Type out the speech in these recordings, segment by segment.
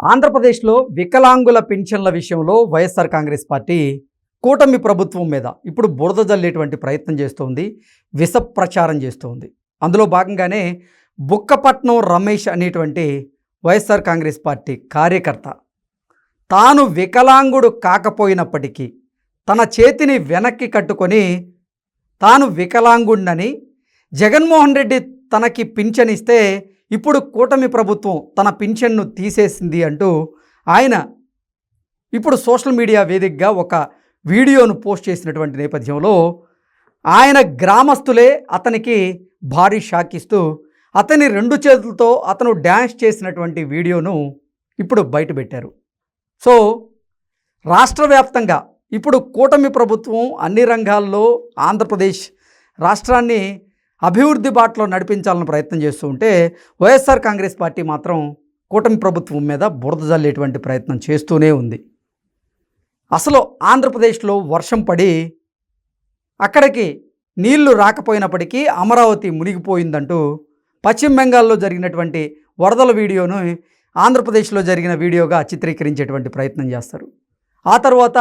ఆంధ్రప్రదేశ్లో వికలాంగుల పెన్షన్ల విషయంలో వైఎస్ఆర్ కాంగ్రెస్ పార్టీ కూటమి ప్రభుత్వం మీద ఇప్పుడు బురద జల్లేటువంటి ప్రయత్నం చేస్తోంది విష ప్రచారం చేస్తోంది. అందులో భాగంగానే బుక్కపట్నం రమేష్ అనేటువంటి వైఎస్ఆర్ కాంగ్రెస్ పార్టీ కార్యకర్త తాను వికలాంగుడు కాకపోయినప్పటికీ తన చేతిని వెనక్కి కట్టుకొని తాను వికలాంగుడినని జగన్మోహన్ రెడ్డి తనకి పింఛనిస్తే ఇప్పుడు కూటమి ప్రభుత్వం తన పింఛన్ను తీసేసింది అంటూ ఆయన ఇప్పుడు సోషల్ మీడియా వేదికగా ఒక వీడియోను పోస్ట్ చేసినటువంటి నేపథ్యంలో ఆయన గ్రామస్తులే అతనికి భారీ షాక్ ఇస్తూ అతని రెండు చేతులతో అతను డ్యాన్స్ చేసినటువంటి వీడియోను ఇప్పుడు బయటపెట్టారు సో రాష్ట్ర వ్యాప్తంగా ఇప్పుడు కూటమి ప్రభుత్వం అన్ని రంగాల్లో ఆంధ్రప్రదేశ్ రాష్ట్రాన్ని అభివృద్ధి బాటలో నడిపించాలని ప్రయత్నం చేస్తూ ఉంటే వైఎస్ఆర్ కాంగ్రెస్ పార్టీ మాత్రం కూటమి ప్రభుత్వం మీద బురద జల్లేటువంటి ప్రయత్నం చేస్తూనే ఉంది. అసలు ఆంధ్రప్రదేశ్లో వర్షం పడి అక్కడికి నీళ్ళు రాకపోయినప్పటికీ అమరావతి మునిగిపోయిందంటూ పశ్చిమ బెంగాల్లో జరిగినటువంటి వరదల వీడియోను ఆంధ్రప్రదేశ్లో జరిగిన వీడియోగా చిత్రీకరించేటువంటి ప్రయత్నం చేస్తారు. ఆ తర్వాత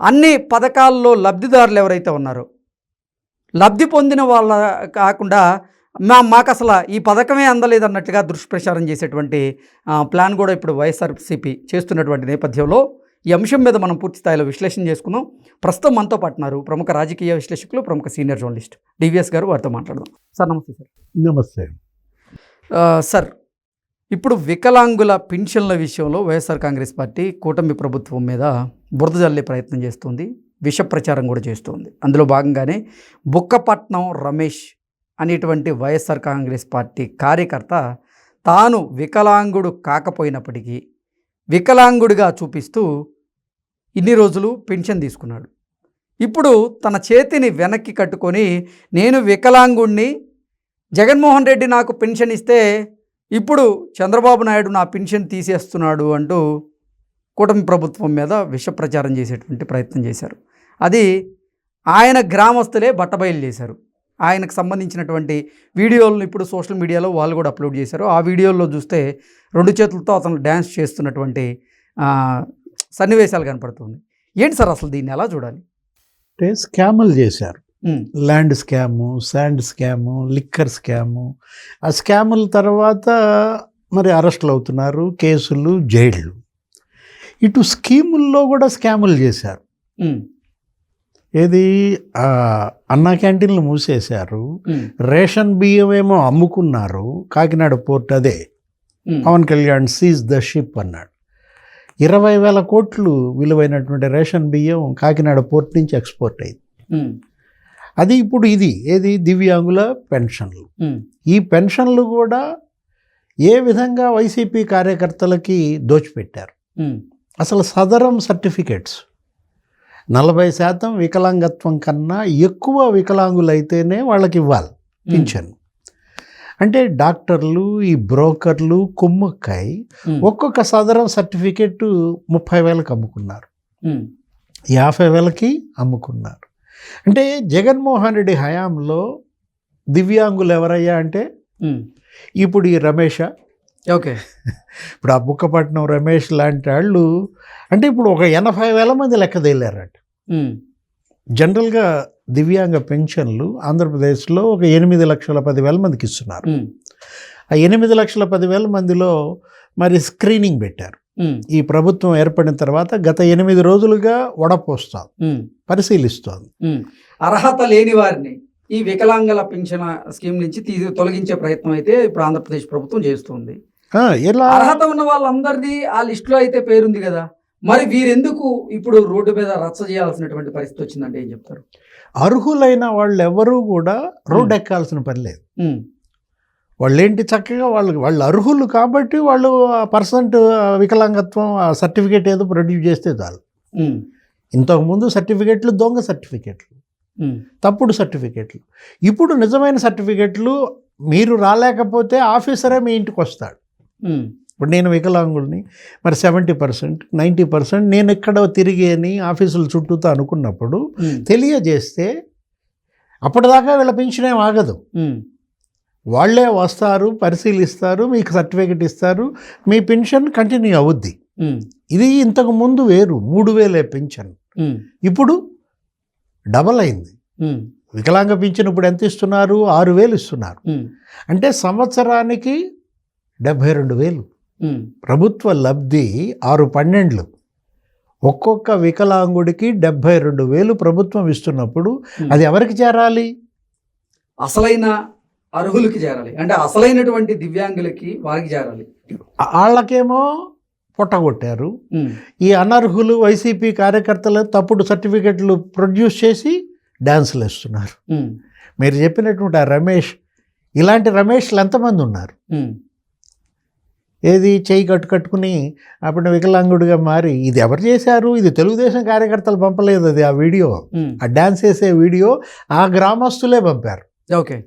అన్ని పథకాల్లో లబ్ధిదారులు ఎవరైతే ఉన్నారో లబ్ధి పొందిన వాళ్ళ కాకుండా మా మాకు అసలు ఈ పథకమే అందలేదన్నట్టుగా దుష్ప్రచారం చేసేటువంటి ప్లాన్ కూడా ఇప్పుడు వైఎస్ఆర్సీపీ చేస్తున్నటువంటి నేపథ్యంలో ఈ అంశం మీద మనం పూర్తి స్థాయిలో విశ్లేషణ చేసుకుందాం. ప్రస్తుతం మనతో పాటున్నారు ప్రముఖ రాజకీయ విశ్లేషకులు ప్రముఖ సీనియర్ జర్నలిస్ట్ డివిఎస్ గారు. వారితో మాట్లాడదాం. సార్ నమస్తే సార్. నమస్తే. సార్ ఇప్పుడు వికలాంగుల పింఛన్ల విషయంలో వైఎస్ఆర్ కాంగ్రెస్ పార్టీ కూటమి ప్రభుత్వం మీద బురద జల్లే ప్రయత్నం చేస్తుంది. విష ప్రచారం కూడా చేస్తుంది. అందులో భాగంగానే బుక్కపట్నం రమేష్ అనేటువంటి వైఎస్ఆర్ కాంగ్రెస్ పార్టీ కార్యకర్త తాను వికలాంగుడు కాకపోయినప్పటికీ వికలాంగుడిగా చూపిస్తూ ఇన్ని రోజులు పెన్షన్ తీసుకున్నాడు. ఇప్పుడు తన చేతిని వెనక్కి కట్టుకొని నేను వికలాంగుణ్ణి జగన్మోహన్ రెడ్డి నాకు పెన్షన్ ఇస్తే ఇప్పుడు చంద్రబాబు నాయుడు నా పెన్షన్ తీసేస్తున్నాడు అంటూ కూటమి ప్రభుత్వం మీద విష ప్రచారం చేసేటువంటి ప్రయత్నం చేశారు. అది ఆయన గ్రామస్తులే బట్టబయలు చేశారు. ఆయనకు సంబంధించినటువంటి వీడియోలను ఇప్పుడు సోషల్ మీడియాలో వాళ్ళు కూడా అప్లోడ్ చేశారు. ఆ వీడియోల్లో చూస్తే రెండు చేతులతో అతను డ్యాన్స్ చేస్తున్నటువంటి సన్నివేశాలు కనపడుతుంది ఏంటి సార్ అసలు దీన్ని ఎలా చూడాలి? అంటే స్కాములు చేశారు. Land scam sand scam liquor scam. ఆ స్కాముల తర్వాత మరి అరెస్టులు అవుతున్నారు కేసులు జైళ్ళు ఇటు స్కీముల్లో కూడా స్కాములు చేశారు. ఏది? అన్నా క్యాంటీన్లు మూసేశారు. రేషన్ బియ్యం ఏమో అమ్ముకున్నారు. కాకినాడ పోర్ట్ అదే. Pawan Kalyan seize the ship అన్నాడు. ఇరవై వేల కోట్లు విలువైనటువంటి రేషన్ బియ్యం కాకినాడ పోర్ట్ నుంచి ఎక్స్పోర్ట్ అయింది. అది ఇప్పుడు ఇది. ఏది? దివ్యాంగుల పెన్షన్లు. ఈ పెన్షన్లు కూడా ఏ విధంగా వైసీపీ కార్యకర్తలకి దోచిపెట్టారు? అసలు సదరం సర్టిఫికెట్స్. నలభై శాతం వికలాంగత్వం కన్నా ఎక్కువ వికలాంగులైతేనే వాళ్ళకి ఇవ్వాలి పింఛన్. అంటే డాక్టర్లు ఈ బ్రోకర్లు కుమ్మక్కాయి ఉమ్, ఒక్కొక్క సదరం సర్టిఫికెట్ ముప్పై వేలకు అమ్ముకున్నారు. యాభై వేలకి అమ్ముకున్నారు. అంటే జగన్మోహన్ రెడ్డి హయాంలో దివ్యాంగులు ఎవరయ్యా అంటే. ఇప్పుడు ఈ రమేష ఓకే. ఇప్పుడు ఆ బుక్కపట్నం రమేష్ లాంటి వాళ్ళు అంటే ఇప్పుడు ఒక ఎనభై వేల మంది లెక్క తేలారట. జనరల్గా దివ్యాంగ పెన్షన్లు ఆంధ్రప్రదేశ్లో ఒక ఎనిమిది లక్షల పదివేల మందికి ఇస్తున్నారు. ఆ ఎనిమిది లక్షల పదివేల మందిలో మరి స్క్రీనింగ్ పెట్టారు. ఈ ప్రభుత్వం ఏర్పడిన తర్వాత గత ఎనిమిది రోజులుగా వడపోస్తాం పరిశీలిస్తోంది. అర్హత లేని వారిని ఈ వికలాంగుల పింఛన స్కీమ్ నుంచి తీ తొలగించే ప్రయత్నం అయితే ఇప్పుడు ఆంధ్రప్రదేశ్ ప్రభుత్వం చేస్తుంది. అర్హత ఉన్న వాళ్ళందరిది ఆ లిస్టులో అయితే పేరుంది కదా. మరి వీరెందుకు ఇప్పుడు రోడ్డు మీద రచ్చ చేయాల్సినటువంటి పరిస్థితి వచ్చిందంటే ఏం చెప్తారు? అర్హులైన వాళ్ళు ఎవరూ కూడా రోడ్ ఎక్కాల్సిన పని లేదు. వాళ్ళు ఏంటి చక్కగా వాళ్ళకి వాళ్ళు అర్హులు కాబట్టి వాళ్ళు పర్సెంట్ వికలాంగత్వం సర్టిఫికేట్ ఏదో ప్రొడ్యూస్ చేస్తే చాలు. ఇంతకుముందు సర్టిఫికేట్లు దొంగ సర్టిఫికేట్లు తప్పుడు సర్టిఫికేట్లు. ఇప్పుడు నిజమైన సర్టిఫికేట్లు మీరు రాలేకపోతే ఆఫీసరే మీ ఇంటికి వస్తాడు ఇప్పుడు నేను వికలాంగుల్ని మరి సెవెంటీ పర్సెంట్ నైంటీ పర్సెంట్ నేను ఎక్కడ తిరిగి అని ఆఫీసుల చుట్టూతో అనుకున్నప్పుడు ఉమ్, తెలియజేస్తే అప్పటిదాకా వీళ్ళ పెన్షన్ ఏం ఆగదు. ఉమ్, వాళ్ళే వస్తారు పరిశీలిస్తారు మీకు సర్టిఫికెట్ ఇస్తారు మీ పెన్షన్ కంటిన్యూ అవుద్ది. ఇది ఇంతకు ముందు వేరు మూడు వేలే పెన్షన్ ఇప్పుడు డబల్ అయింది. వికలాంగ పింఛన్ ఇప్పుడు ఎంత ఇస్తున్నారు? ఆరు వేలు ఇస్తున్నారు. అంటే సంవత్సరానికి డెబ్భై రెండు వేలు. ప్రభుత్వ లబ్ధి ఆరు పన్నెండ్లు. ఒక్కొక్క వికలాంగుడికి డెబ్భై రెండు వేలు ప్రభుత్వం ఇస్తున్నప్పుడు. అది ఎవరికి చేరాలి? అసలైన అర్హులకి చేరాలి. అంటే అసలైనటువంటి దివ్యాంగులకి వారికి చేరాలి. వాళ్ళకేమో పొట్టగొట్టారు ఈ అనర్హులు వైసీపీ కార్యకర్తలు తప్పుడు సర్టిఫికెట్లు ప్రొడ్యూస్ చేసి డ్యాన్సులు వేస్తున్నారు. మీరు చెప్పినటువంటి ఆ రమేష్ ఇలాంటి రమేష్లు ఎంతమంది ఉన్నారు? ఏది చేయి కట్టు కట్టుకుని అప్పుడు వికలాంగుడిగా మారి ఇది ఎవరు చేశారు? ఇది తెలుగుదేశం కార్యకర్తలు పంపలేదు అది ఆ వీడియో. ఆ డ్యాన్స్ వేసే వీడియో ఆ గ్రామస్తులే పంపారు. ఓకే.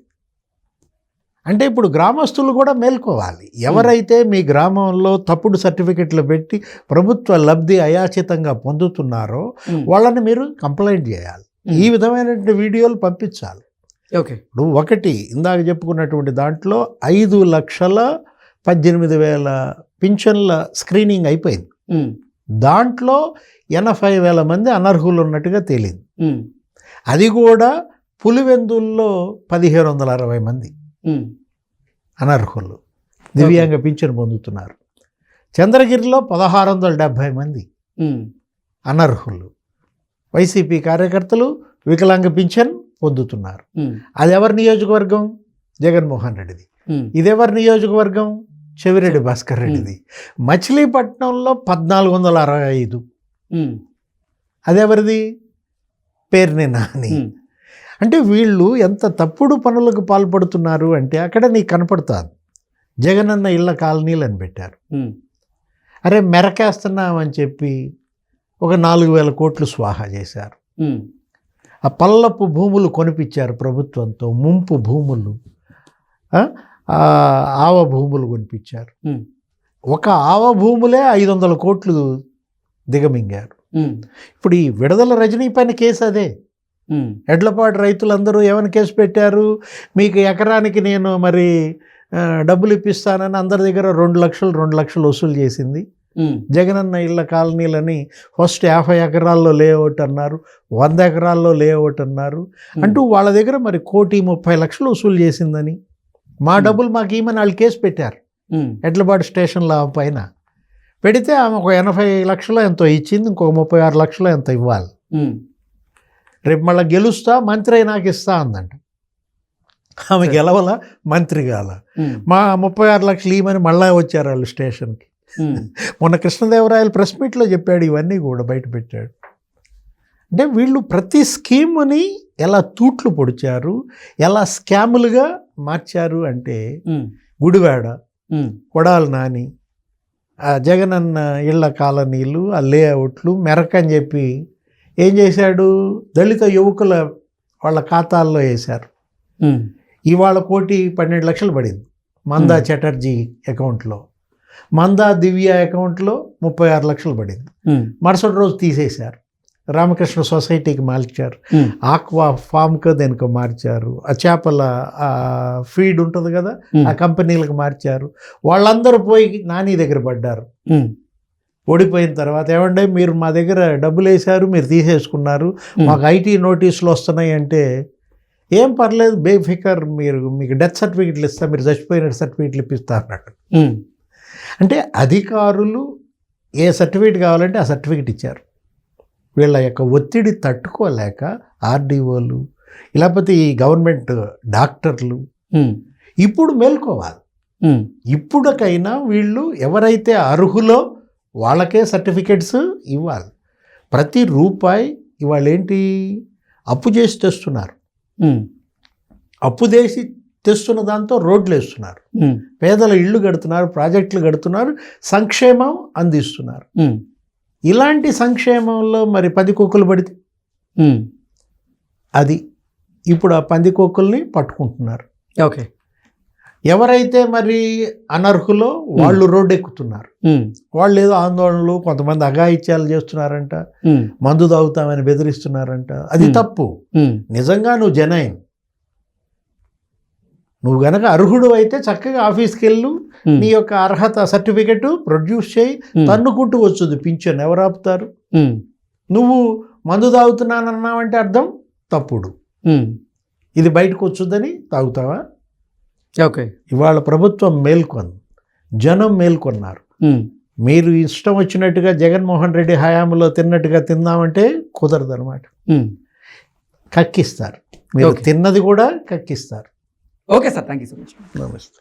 అంటే ఇప్పుడు గ్రామస్తులు కూడా మేల్కోవాలి. ఎవరైతే మీ గ్రామంలో తప్పుడు సర్టిఫికెట్లు పెట్టి ప్రభుత్వ లబ్ధి అయాచితంగా పొందుతున్నారో వాళ్ళని మీరు కంప్లైంట్ చేయాలి. ఈ విధమైనటువంటి వీడియోలు పంపించాలి. ఓకే. ఇప్పుడు ఒకటి ఇందాక చెప్పుకున్నటువంటి దాంట్లో ఐదు లక్షల పద్దెనిమిది వేల పింఛన్ల స్క్రీనింగ్ అయిపోయింది. దాంట్లో ఎనభై వేల మంది అనర్హులు ఉన్నట్టుగా తేలింది అది కూడా పులివెందుల్లో పదిహేను వందల అరవై మంది అనర్హులు. దివ్యాంగ పింఛన్ పొందుతున్నారు. చంద్రగిరిలో పదహారు వందల డెబ్భై మంది అనర్హులు. వైసీపీ కార్యకర్తలు వికలాంగ పింఛన్ పొందుతున్నారు. అది ఎవరి నియోజకవర్గం? జగన్మోహన్ రెడ్డిది. ఇదెవరి నియోజకవర్గం? చెవిరెడ్డి భాస్కర్ రెడ్డిది. మచిలీపట్నంలో పద్నాలుగు వందల అరవై ఐదు. అదెవరిది? పేరుని నాని. అంటే వీళ్ళు ఎంత తప్పుడు పనులకు పాల్పడుతున్నారు అంటే అక్కడ నీకు కనపడుతుంది. జగనన్న ఇళ్ళ కాలనీలు అని పెట్టారు. అరే మెరకేస్తున్నామని చెప్పి ఒక నాలుగు వేల కోట్లు స్వాహా చేశారు. ఆ పల్లపు భూములు కొనిపించారు ప్రభుత్వంతో ముంపు భూములు. ఆవ భూములు కొనిపించారు. ఒక ఆవ భూములే ఐదు వందల కోట్లు దిగమింగారు. ఇప్పుడు ఈ విడుదల రజనీ పైన కేసు అదే. ఎడ్లపాటు రైతులందరూ ఏమని కేసు పెట్టారు? మీకు ఎకరానికి నేను మరి డబ్బులు ఇప్పిస్తానని అందరి దగ్గర రెండు లక్షలు రెండు లక్షలు వసూలు చేసింది. జగనన్న ఇళ్ళ కాలనీలని ఫస్ట్ యాభై ఎకరాల్లో లేఅవుట్ అన్నారు వంద ఎకరాల్లో లేఅవుట్ అన్నారు. అంటూ వాళ్ళ దగ్గర మరి కోటి ముప్పై లక్షలు వసూలు చేసిందని. మా Hmm. డబ్బులు మాకు ఇమ్మని వాళ్ళు కేసు పెట్టారు. ఉమ్, ఎడ్లపాటు స్టేషన్లో ఆమె పైన. పెడితే ఆమె ఒక ఎనభై లక్షలు ఎంతో ఇచ్చింది ఇంకొక ముప్పై ఆరు లక్షలు ఎంత ఇవ్వాలి. ఉమ్, రేపు మళ్ళీ గెలుస్తా మంత్రి అయి నాకు ఇస్తా అందంట. ఆమె. గెలవల? మంత్రి కాల మా ముప్పై ఆరు లక్షలు ఇవ్వమని మళ్ళా వచ్చారు వాళ్ళు స్టేషన్కి. మొన్న కృష్ణదేవరాయలు ప్రెస్ మీట్లో చెప్పాడు ఇవన్నీ కూడా బయట పెట్టాడు. అంటే వీళ్ళు ప్రతి స్కీమ్ని ఎలా తూట్లు పొడిచారు ఎలా స్కాములుగా మార్చారు అంటే గుడివాడ కొడాలి నాని ఆ జగనన్న ఇళ్ళ కాలనీలు ఆ లేఅవుట్లు మెరక్ అని చెప్పి ఏం చేశాడు? దళిత యువకుల వాళ్ళ ఖాతాల్లో వేశారు. ఇవాళ కోటి పన్నెండు లక్షలు పడింది మందా. చటర్జీ అకౌంట్లో. మందా దివ్య అకౌంట్లో ముప్పై ఆరు లక్షలు పడింది. మరుసటి రోజు తీసేశారు. రామకృష్ణ సొసైటీకి మార్చారు. ఉమ్, ఆక్వా ఫామ్కి దేనికో మార్చారు. ఆ చేపల ఫీడ్ ఉంటుంది కదా ఉమ్, ఆ కంపెనీలకు మార్చారు. వాళ్ళందరూ పోయి నాని దగ్గర పడ్డారు. ఉమ్, ఓడిపోయిన తర్వాత ఏమంటే మీరు మా దగ్గర డబ్బులు వేశారు మీరు తీసేసుకున్నారు మాకు ఐటీ నోటీసులు వస్తున్నాయి అంటే ఏం పర్లేదు బేఫికర్ మీరు మీకు డెత్ సర్టిఫికెట్లు ఇస్తా మీరు చచ్చిపోయిన సర్టిఫికెట్లు ఇప్పిస్తా అన్నాడు. అంటే అధికారులు ఏ సర్టిఫికెట్ కావాలంటే ఆ సర్టిఫికెట్ ఇచ్చారు. వీళ్ళ యొక్క ఒత్తిడి తట్టుకోలేక ఆర్డీఓలు లేకపోతే ఈ గవర్నమెంట్ డాక్టర్లు ఇప్పుడు మేల్కోవాలి. ఇప్పుడుకైనా వీళ్ళు ఎవరైతే అర్హులో వాళ్ళకే సర్టిఫికెట్స్ ఇవ్వాలి. ప్రతి రూపాయి ఇవాళ ఏంటి అప్పు చేసి తెస్తున్నారు. అప్పు చేసి తెస్తున్న దాంతో రోడ్లు వేస్తున్నారు. పేదల ఇళ్ళు కడుతున్నారు ప్రాజెక్టులు కడుతున్నారు సంక్షేమం అందిస్తున్నారు. ఇలాంటి సంక్షేమంలో మరి పందికొక్కులు పడితే? ఉమ్, అది ఇప్పుడు ఆ పందికొక్కుల్ని పట్టుకుంటున్నారు. ఓకే. ఎవరైతే మరి అనర్హులో వాళ్ళు రోడ్డు ఎక్కుతున్నారు వాళ్ళు ఏదో ఆందోళనలు కొంతమంది అఘాయిత్యాలు చేస్తున్నారంట. మందు తాగుతామని బెదిరిస్తున్నారంట. అది. తప్పు. నిజంగా నువ్వు జనైన్. నువ్వు గనక అర్హుడు అయితే చక్కగా ఆఫీస్కి వెళ్ళు నీ యొక్క అర్హత సర్టిఫికెట్ ప్రొడ్యూస్ చేయి తన్నుకుంటూ వచ్చుది పింఛన్ ఎవరు ఆపుతారు నువ్వు మందు తాగుతున్నానన్నావంటే అర్థం? తప్పుడు. ఇది బయటకు వచ్చుదని తాగుతావా? ఓకే. ఇవాళ ప్రభుత్వం మేల్కొంది జనం మేల్కొన్నారు. మీరు ఇష్టం వచ్చినట్టుగా జగన్మోహన్ రెడ్డి హయాంలో తిన్నట్టుగా తిందామంటే కుదరదు అనమాట. కక్కిస్తారు. మీరు. తిన్నది కూడా కక్కిస్తారు. Okay sir thank you so much నమస్తే